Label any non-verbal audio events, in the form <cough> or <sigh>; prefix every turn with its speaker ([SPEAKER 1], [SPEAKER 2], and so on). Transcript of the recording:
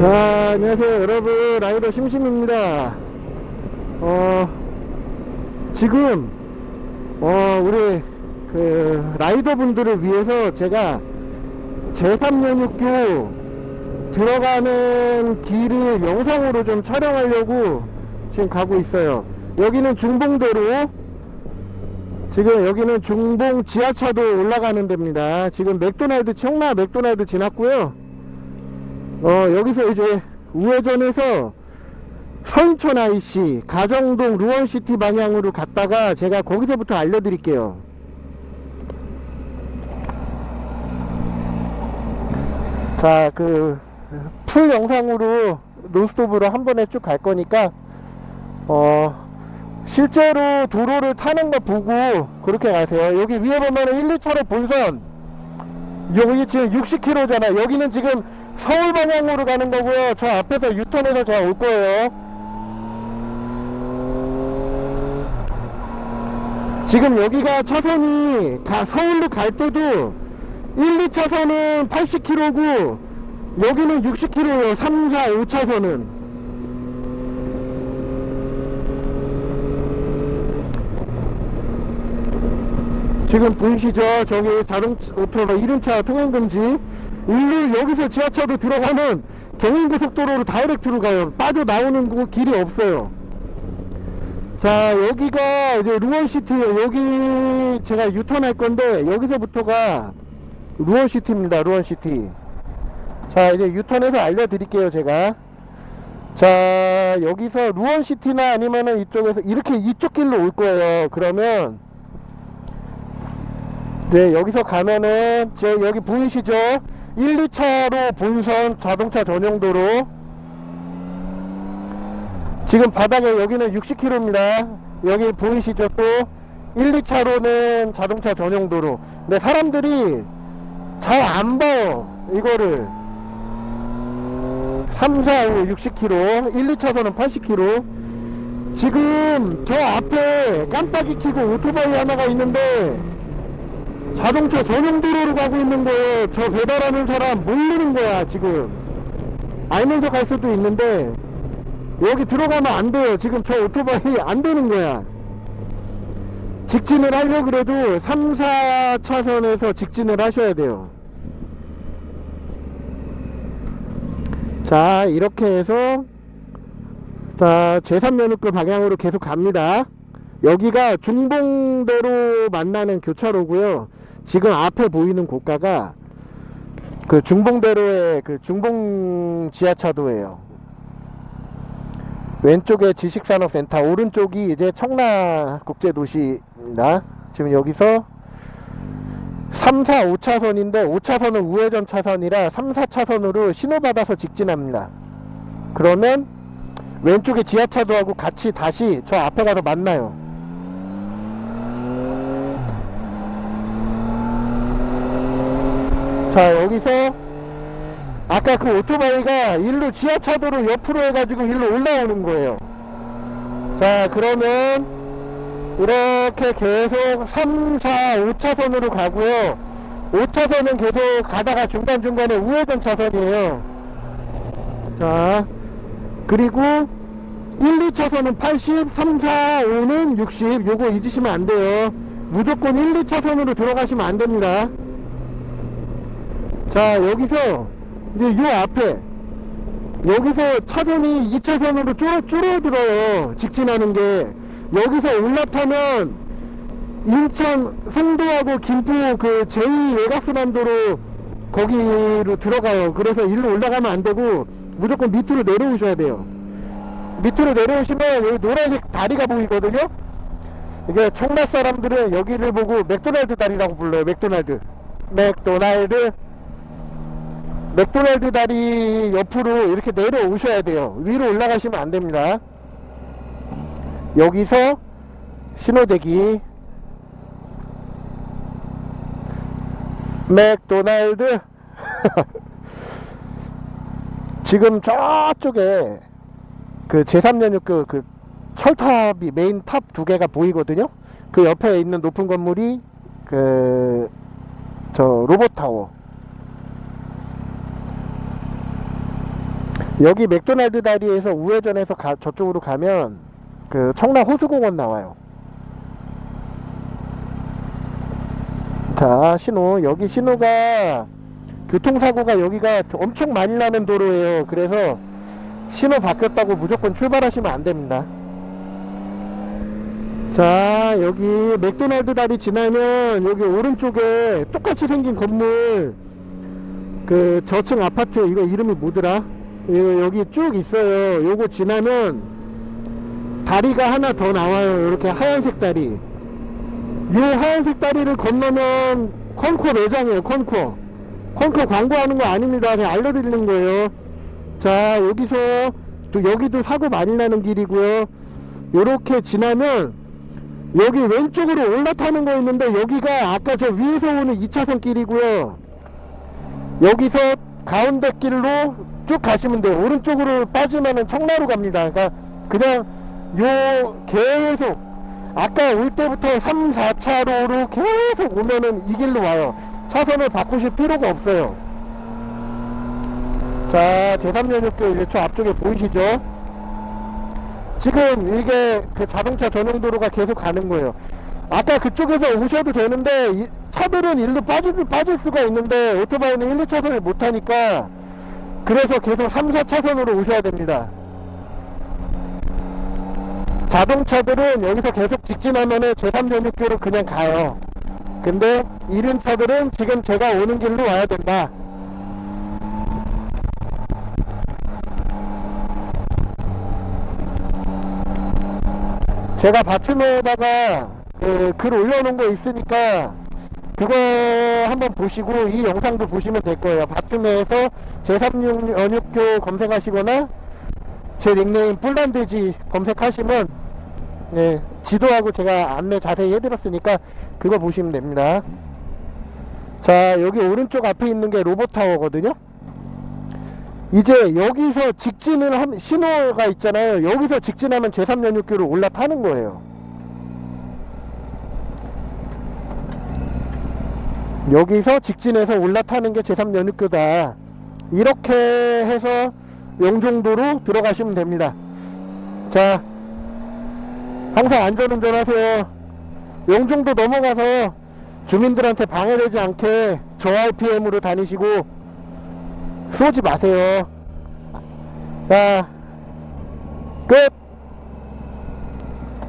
[SPEAKER 1] 자, 안녕하세요, 여러분. 라이더 심심입니다. 어, 지금, 어, 우리, 그, 라이더 분들을 위해서 제가 제3연육교 들어가는 길을 영상으로 좀 촬영하려고 지금 가고 있어요. 여기는 중봉도로, 지금 여기는 중봉 지하차도 올라가는 데입니다. 지금 맥도날드, 청라 맥도날드 지났고요. 어, 여기서 이제 우회전해서 서인천 IC, 가정동 루원시티 방향으로 갔다가 제가 거기서부터 알려드릴게요. 자, 그, 풀 영상으로 논스톱으로 한 번에 쭉 갈 거니까, 어, 실제로 도로를 타는 거 보고 그렇게 가세요. 여기 위에 보면은 1, 2차로 본선, 여기 지금 60km잖아. 여기는 지금 서울 방향으로 가는 거고요. 저 앞에서 유턴해서 제가 올 거예요. 지금 여기가 차선이 가, 서울로 갈 때도 1, 2차선은 80km고 여기는 60km예요. 3, 4, 5차선은. 지금 보이시죠? 저기 자동 오토바 이륜차 통행 금지. 일로 여기서 지하차도 들어가면 경인고속도로로 다이렉트로 가요. 빠져 나오는 그 길이 없어요. 자 여기가 이제 루원시티예요. 여기 제가 유턴할 건데 여기서부터가 루원시티입니다. 루원시티. 자 이제 유턴해서 알려드릴게요. 제가. 자 여기서 루원시티나 아니면은 이쪽에서 이렇게 이쪽 길로 올 거예요. 그러면 네, 여기서 가면은, 저, 여기 보이시죠? 1, 2차로 본선 자동차 전용도로. 지금 바닥에 여기는 60km입니다. 여기 보이시죠? 또, 1, 2차로는 자동차 전용도로. 근데 사람들이 잘 안 봐요. 이거를. 3, 4, 5, 60km. 1, 2차선은 80km. 지금 저 앞에 깜빡이 켜고 오토바이 하나가 있는데, 자동차 전용 도로로 가고 있는 거예요. 저 배달하는 사람 모르는 거야, 지금. 알면서 갈 수도 있는데, 여기 들어가면 안 돼요. 지금 저 오토바이 안 되는 거야. 직진을 하려고 그래도 3, 4차선에서 직진을 하셔야 돼요. 자, 이렇게 해서, 자, 제3연육교 방향으로 계속 갑니다. 여기가 중봉 도로 만나는 교차로고요. 지금 앞에 보이는 고가가 그 중봉대로의 그 중봉 지하차도예요. 왼쪽에 지식산업센터, 오른쪽이 이제 청라 국제도시입니다. 지금 여기서 3, 4, 5차선인데 5차선은 우회전 차선이라 3, 4차선으로 신호받아서 직진합니다. 그러면 왼쪽에 지하차도하고 같이 다시 저 앞에 가서 만나요. 자 여기서 아까 그 오토바이가 일로 지하차도로 옆으로 해가지고 일로 올라오는 거예요. 자 그러면 이렇게 계속 3, 4, 5차선으로 가고요. 5차선은 계속 가다가 중간중간에 우회전 차선이에요. 자 그리고 1, 2차선은 80, 3, 4, 5는 60 요거 잊으시면 안 돼요. 무조건 1, 2차선으로 들어가시면 안 됩니다 자 여기서 이제 요 앞에 여기서 차선이 2차선으로 줄어, 줄어들어요. 직진하는 게. 여기서 올라타면 인천 송도하고 김포 그 제2 외곽순환도로 거기로 들어가요. 그래서 일로 올라가면 안 되고 무조건 밑으로 내려오셔야 돼요. 밑으로 내려오시면 여기 노란색 다리가 보이거든요. 이게 청라 사람들은 여기를 보고 맥도날드 다리라고 불러요. 맥도날드. 맥도날드 맥도날드 다리 옆으로 이렇게 내려오셔야 돼요. 위로 올라가시면 안 됩니다. 여기서 신호대기 맥도날드 <laughs> 지금 저쪽에 그 제3연육 그 철탑이 메인 탑 두 개가 보이거든요. 그 옆에 있는 높은 건물이 그저 어, 로봇타워. 여기 맥도날드 다리에서 우회전해서 가, 저쪽으로 가면 그 청라 호수공원 나와요. 자, 신호. 여기 신호가 교통사고가 여기가 엄청 많이 나는 도로예요. 그래서 신호 바뀌었다고 무조건 출발하시면 안 됩니다. 자, 여기 맥도날드 다리 지나면 여기 오른쪽에 똑같이 생긴 건물 그 저층 아파트 이거 이름이 뭐더라? 이거 여기 쭉 있어요. 요거 지나면 다리가 하나 더 나와요. 이렇게 하얀색 다리. 요 하얀색 다리를 건너면 컨코 매장이에요. 컨코. 컨코 광고하는 거 아닙니다. 그냥 알려드리는 거예요. 자, 여기서 또 여기도 사고 많이 나는 길이고요. 요렇게 지나면 여기 왼쪽으로 올라타는 거 있는데 여기가 아까 저 위에서 오는 2차선 길이고요. 여기서 가운데 길로 쭉 가시면 돼요. 오른쪽으로 빠지면은 청라로 갑니다. 그러니까 그냥 요 계속 아까 올 때부터 3, 4차로로 계속 오면은 이 길로 와요. 차선을 바꾸실 필요가 없어요. 자, 제3연육교 1초 앞쪽에 보이시죠? 지금 이게 그 자동차 전용 도로가 계속 가는 거예요. 아까 그쪽에서 오셔도 되는데 이- 차들은 일로 빠질, 빠질 수가 있는데 오토바이는 1, 2차선을 못 하니까 그래서 계속 3, 4차선으로 오셔야 됩니다. 자동차들은 여기서 계속 직진하면은 제3연육교로 그냥 가요. 근데 이륜 차들은 지금 제가 오는 길로 와야 된다. 제가 바텀에다가 그 글 올려놓은 거 있으니까 그거 한번 보시고 이 영상도 보시면 될 거예요. 바텀에서 제3연육교 검색하시거나 제 닉네임 뿔란돼지 검색하시면 네, 지도하고 제가 안내 자세히 해드렸으니까 그거 보시면 됩니다. 자 여기 오른쪽 앞에 있는 게 로봇타워거든요. 이제 여기서 직진을 하면 신호가 있잖아요. 여기서 직진하면 제3연육교로 올라타는 거예요. 여기서 직진해서 올라타는 게 제3연육교다. 이렇게 해서 영종도로 들어가시면 됩니다. 자, 항상 안전운전 하세요. 영종도 넘어가서 주민들한테 방해되지 않게 저RPM으로 다니시고 쏘지 마세요. 자, 끝!